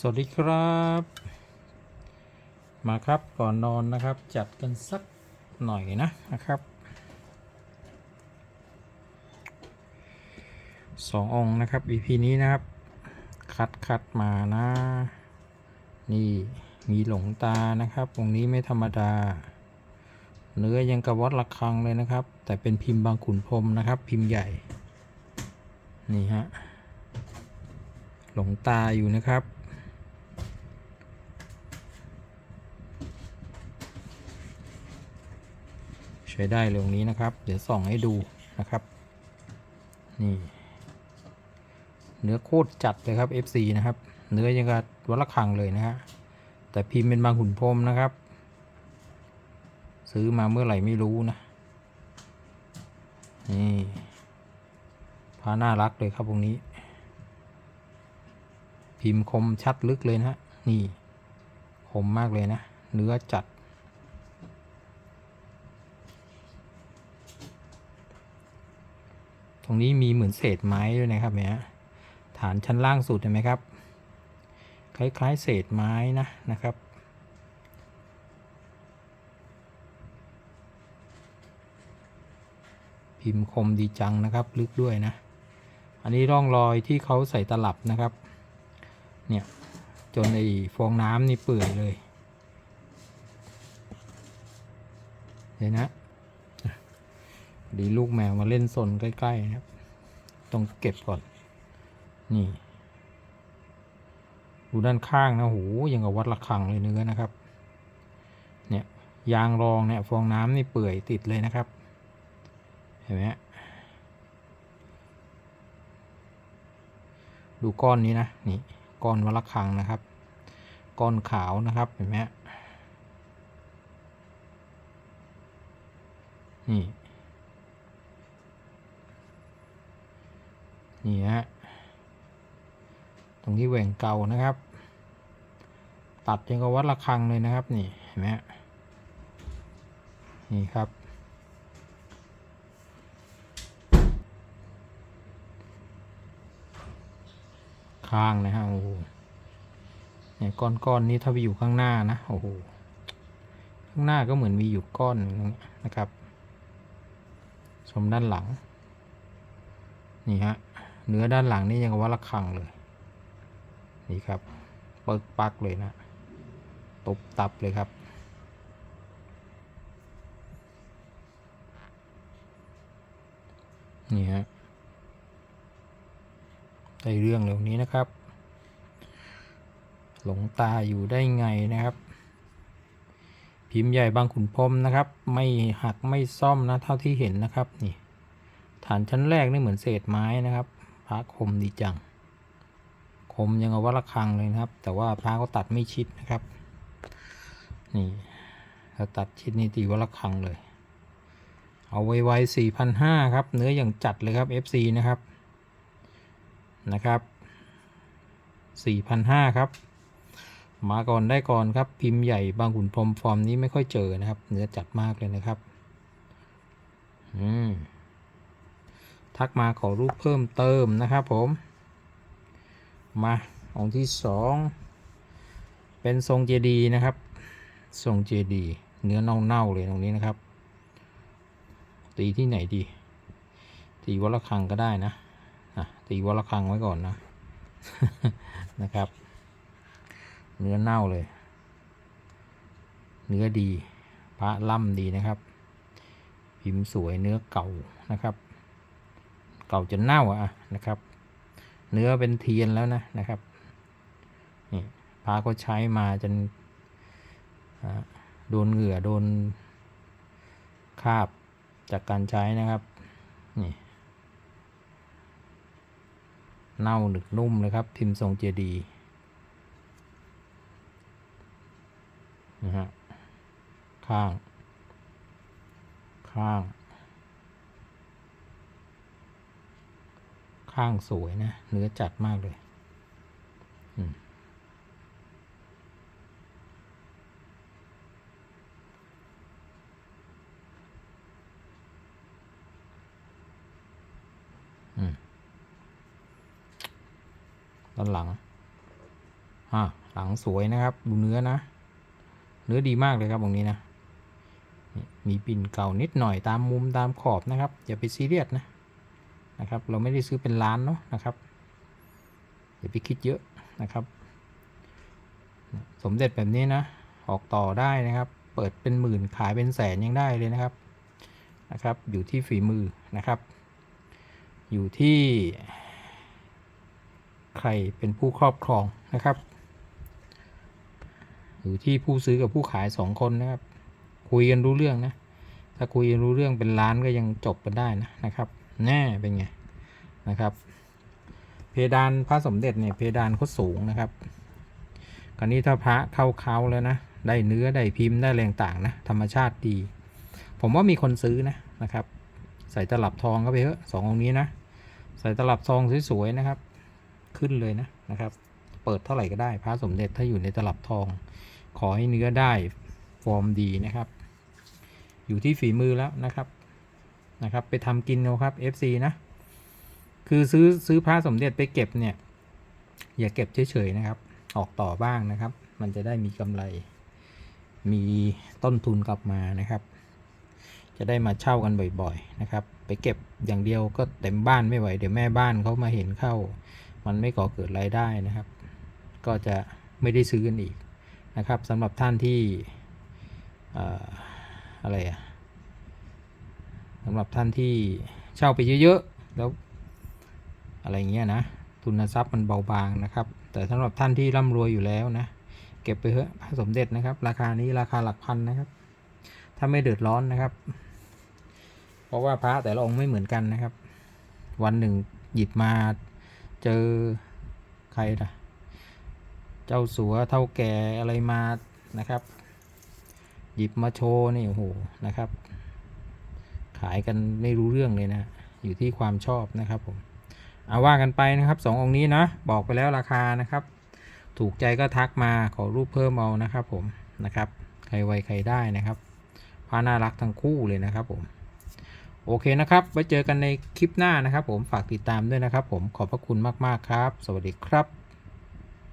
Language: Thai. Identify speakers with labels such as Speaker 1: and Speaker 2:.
Speaker 1: สวัสดีครับ มาครับก่อนนอนนะครับ จัดกันสักหน่อยนะนะครับสององค์นะครับ EP นี้นะครับ คัดคัดมานะ นี่มีหลงตานะครับองค์นี้ไม่ธรรมดา เนื้อยังกระวัดระคังเลยนะครับ แต่เป็นพิมพ์บางขุนพรมนะครับ พิมพ์ใหญ่ นี่ฮะหลงตาอยู่นะครับ ช้ได้เลยตรงนี้นะครับ เดี๋ยวส่องให้ดูนะครับ นี่ เนื้อโคตรจัดเลยครับ FC นะครับ เนื้อยังกับวัดระฆังเลยนะฮะ แต่พิมพ์เป็นบางขุนพรมนะครับ ซื้อมาเมื่อไหร่ไม่รู้นะ นี่พาน่ารักเลยครับตรงนี้ พิมพ์คมชัดลึกเลยนะฮะ นี่ คมมากเลยนะ เนื้อจัด ตรงนี้มีเหมือนเศษไม้ด้วยนะครับเนี่ยฐานชั้นล่างสุดเห็นไหมครับ คล้ายๆเศษไม้นะนะครับพิมพ์คมดีจังนะครับ ลึกด้วยนะ อันนี้ร่องรอยที่เขาใส่ตลับนะครับ เนี่ย จนไอ้ฟองน้ำนี่เปื่อยเลยเดี๋ยวนะ ดีลูกแมวมาเล่นสนใกล้ๆนะครับ ต้องเก็บก่อน นี่ดูด้านข้างนะโหยังกับวัดระฆังเลยเนื้อนะครับ เนี่ยยางรองเนี่ยฟองน้ำนี่เปื่อยติดเลยนะครับ เห็นไหมฮะดูก้อนนี้นะนี่ก้อนวัดระฆังนะครับ ก้อนขาวนะครับเห็นไหมฮะนี่ นี่ฮะ ตรงที่แหว่งเก่านะครับ ตัดยังกับวัดระฆังเลยนะครับ นี่เห็นไหมฮะนี่ครับ ข้างนะฮะโอ้โหเนี่ยก้อนก้อนนี้ถ้าไปอยู่ข้างหน้านะโอ้โหข้างหน้าก็เหมือนมีอยู่ก้อนหนึ่งนะครับ ชมด้านหลัง นี่ฮะ เนื้อด้านหลังนี่ยังกับว่าระคังเลย นี่ครับ เปิกปักเลยนะ ตบตับเลยครับ นี่ฮะได้เรื่องเรื่องนี้นะครับ หลงตาอยู่ได้ไงนะครับ พิมพ์ใหญ่บางขุนพรมนะครับ ไม่หักไม่ซ่อมนะเท่าที่เห็นนะครับนี่ฐานชั้นแรกนี่เหมือนเศษไม้นะครับ พระคมดีจัง คมยังเอาวัดระฆังเลยนะครับ แต่ว่าพระก็ตัดไม่ชิดนะครับ นี่ถ้าตัดชิดนี่ตีวัดระฆังเลย เอาไว้ไวสี่พันห้าครับ เนื้ออย่างจัดเลยครับ FC นะครับ นะครับสี่พันห้าครับ มาก่อนได้ก่อนครับ พิมพ์ใหญ่บางขุนพรมฟอร์มนี้ไม่ค่อยเจอนะครับ เนื้อจัดมากเลยนะครับ อืม ทักมาขอรูปเพิ่มเติมนะครับผม มาองค์ที่สองเป็นทรงเจดีนะครับ ทรงเจดีเนื้อเน่าๆเลยตรงนี้นะครับ ตีที่ไหนดี ตีวัดระฆังก็ได้นะะตีวัดระฆังไว้ก่อนนะนะครับ เนื้อเน่าเลย เนื้อดี พระล่ำดีนะครับ พิมพ์สวยเนื้อเก่านะครับ เก่าจนเน่าอะนะครับ เนื้อเป็นเทียนแล้วนะนะครับนี่พระก็ใช้มาจนโดนเหงื่อโดนคาบจากการใช้นะครับนี่เน่าหนึกนุ่มเลยครับ พิมพ์ทรงเจดีย์นะฮะข้าง ข้าง ข้างสวยนะ เนื้อจัดมากเลยอืมอืมด้านหลัง อ่า หลังสวยนะครับ ดูเนื้อนะ เนื้อดีมากเลยครับตรงนี้นะ มีปิ่นเก่านิดหน่อยตามมุมตามขอบนะครับ อย่าไปซีเรียสนะ นะครับ เราไม่ได้ซื้อเป็นล้านเนาะนะครับอย่าไปคิดเยอะนะครับ สมเด็จแบบนี้นะ ออกต่อได้นะครับ เปิดเป็นหมื่นขายเป็นแสนยังได้เลยนะครับนะครับ อยู่ที่ฝีมือนะครับ อยู่ที่ใครเป็นผู้ครอบครองนะครับ อยู่ที่ผู้ซื้อกับผู้ขายสองคนนะครับ คุยกันรู้เรื่องนะ ถ้าคุยกันรู้เรื่องเป็นล้านก็ยังจบกันได้นะนะครับ แน่เป็นไงนะครับ เพดานพระสมเด็จเนี่ยเพดานเขาสูงนะครับคราวนี้ถ้าพระเข้าเขาแล้วนะ ได้เนื้อได้พิมพ์ได้แรงต่างนะ ธรรมชาติดี ผมว่ามีคนซื้อนะนะครับ ใส่ตลับทองเข้าไปเถอะสององค์นี้นะ ใส่ตลับทองสวยๆนะครับ ขึ้นเลยนะนะครับ เปิดเท่าไหร่ก็ได้ พระสมเด็จถ้าอยู่ในตลับทอง ขอให้เนื้อได้ฟอร์มดีนะครับ อยู่ที่ฝีมือแล้วนะครับ นะครับ ไปทำกินเอาครับ FC นะ คือซื้อซื้อพระสมเด็จไปเก็บเนี่ย อย่าเก็บเฉยๆนะครับ ออกต่อบ้างนะครับ มันจะได้มีกำไร มีต้นทุนกลับมานะครับ จะได้มาเช่ากันบ่อยๆนะครับ ไปเก็บอย่างเดียวก็เต็มบ้านไม่ไหว เดี๋ยวแม่บ้านเขามาเห็นเข้า มันไม่ก่อเกิดรายได้นะครับ ก็จะไม่ได้ซื้อกันอีกนะครับสำหรับท่านที่อออะไรอะ สำหรับท่านที่เช่าไปเยอะๆ แล้วอะไรเงี้ยนะ ทุนทรัพย์มันเบาบางนะครับ แต่สำหรับท่านที่ร่ำรวยอยู่แล้วนะ เก็บไปเถอะพระสมเด็จนะครับ ราคานี้ราคาหลักพันนะครับ ถ้าไม่เดือดร้อนนะครับ เพราะว่าพระแต่ละองค์ไม่เหมือนกันนะครับ วันหนึ่งหยิบมาเจอใครนะเจ้าสัวเท่าแก่อะไรมานะครับ หยิบมาโชว์นี่โอ้โหนะครับ ขายกันไม่รู้เรื่องเลยนะ อยู่ที่ความชอบนะครับผมเอาว่ากันไปนะครับสององค์นี้นะบอกไปแล้วราคานะครับ ถูกใจก็ทักมาขอรูปเพิ่มเอานะครับผมนะครับใครไวใครได้นะครับพาน่ารักทั้งคู่เลยนะครับผมโอเคนะครับ ไว้เจอกันในคลิปหน้านะครับผมฝากติดตามด้วยนะครับผมขอบพระคุณมาก ๆ ครับ สวัสดีครับ